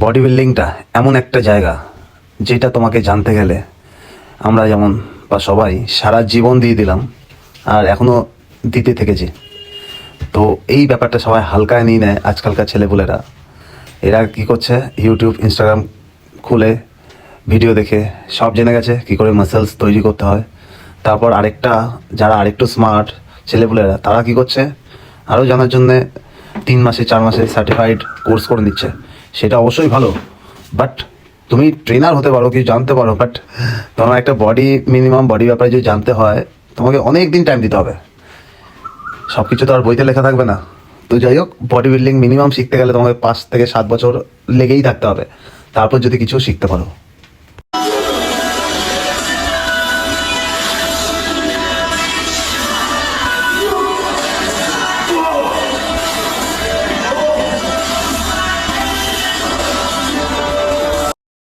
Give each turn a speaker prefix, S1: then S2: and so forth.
S1: Body বিল্ডিংটা এমন একটা জায়গা যেটা তোমাকে জানতে গেলে আমরা যেমন বা সবাই সারা জীবন দিয়ে দিলাম আর এখনও দিতে থেকেছি। তো এই ব্যাপারটা সবাই হালকায় নিয়ে নেয় আজকালকার ছেলেপুলেরা। এরা কি করছে? ইউটিউব ইনস্টাগ্রাম খুলে ভিডিও দেখে, সব জেনে গেছে কি করে মাসেলস তৈরি করতে হয়। তারপর আরেকটা, যারা আরেকটু স্মার্ট ছেলেপুলেরা, তারা কি করছে? আরও জানার জন্যে তিন মাসে, চার মাসে সার্টিফাইড কোর্স করে দিচ্ছে সেটা অবশ্যই ভালো বাট তুমি ট্রেনার হতে পারো কিছু জানতে পারো বাট তোমার একটা বডি মিনিমাম বডি ব্যাপারে যদি জানতে হয়, তোমাকে অনেক দিন টাইম দিতে হবে। সব কিছু তো আর বইতে লেখা থাকবে না। তো যাই হোক বডি বিল্ডিং মিনিমাম শিখতে গেলে তোমাকে পাঁচ থেকে সাত বছর লেগেই থাকতে হবে। তারপর যদি কিছু শিখতে পারো।